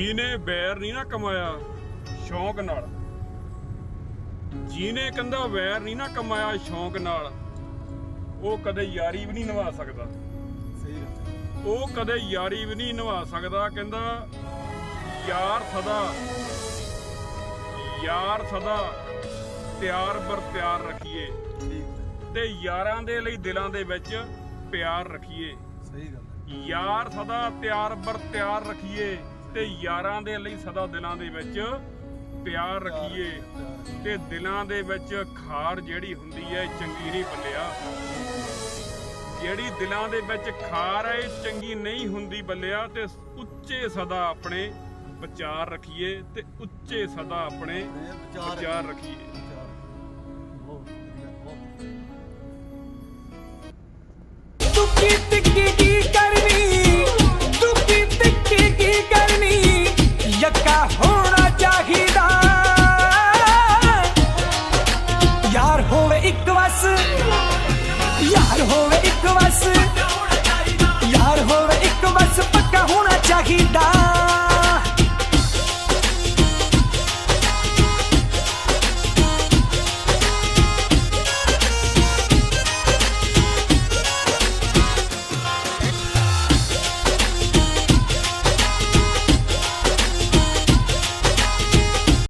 ਜੀਨੇ ਬੈਰ ਨਹੀਂ ਨਾ ਕਮਾਇਆ ਸ਼ੌਂਕ ਨਾਲ। ਜੀਨੇ ਕਹਿੰਦਾ ਵੈਰ ਨਹੀਂ ਨਾ ਕਮਾਇਆ ਸ਼ੌਂਕ ਨਾਲ। ਉਹ ਕਦੇ ਯਾਰੀ ਵੀ ਨਹੀਂ ਨਿਭਾ ਸਕਦਾ। ਸਹੀ ਉਹ ਕਦੇ ਯਾਰੀ ਵੀ ਨਹੀਂ ਨਿਭਾ ਸਕਦਾ ਕਹਿੰਦਾ ਯਾਰ ਸਦਾ ਯਾਰ ਸਦਾ ਤਿਆਰ ਬਰ ਤਿਆਰ ਰੱਖੀਏ। ਤੇ ਯਾਰਾਂ ਦੇ ਲਈ ਦਿਲਾਂ ਦੇ ਵਿੱਚ ਪਿਆਰ ਰੱਖੀਏ। ਸਹੀ ਗੱਲ ਯਾਰ ਸਦਾ ਤਿਆਰ ਬਰ ਤਿਆਰ ਰੱਖੀਏ। ਤੇ ਯਾਰਾਂ ਦੇ ਲਈ ਸਦਾ ਦਿਲਾਂ ਦੇ ਵਿੱਚ ਪਿਆਰ ਰੱਖੀਏ ਤੇ ਦਿਲਾਂ ਦੇ ਵਿੱਚ ਖਾਰ ਜਿਹੜੀ ਹੁੰਦੀ ਹੈ ਚੰਗੀ ਨਹੀਂ ਬੱਲਿਆ। ਜਿਹੜੀ ਦਿਲਾਂ ਦੇ ਵਿੱਚ ਖਾਰ ਹੈ, ਇਹ ਚੰਗੀ ਨਹੀਂ ਹੁੰਦੀ ਬੱਲਿਆ ਤੇ ਉੱਚੇ ਸਦਾ ਆਪਣੇ ਵਿਚਾਰ ਰੱਖੀਏ ਤੇ ਉੱਚੇ ਸਦਾ ਆਪਣੇ ਵਿਚਾਰ ਰੱਖੀਏ। ਤੂੰ ਕੀ ਟਿੱਕੀ ਕੀ ਇੱਕ ਯਾਰ ਹੋਵੇ ਇੱਕ ਬਸ। ਯਾਰ ਹੋਵੇ ਇੱਕ ਵਸ ਪੱਕਾ ਹੋਣਾ ਚਾਹੀਦਾ।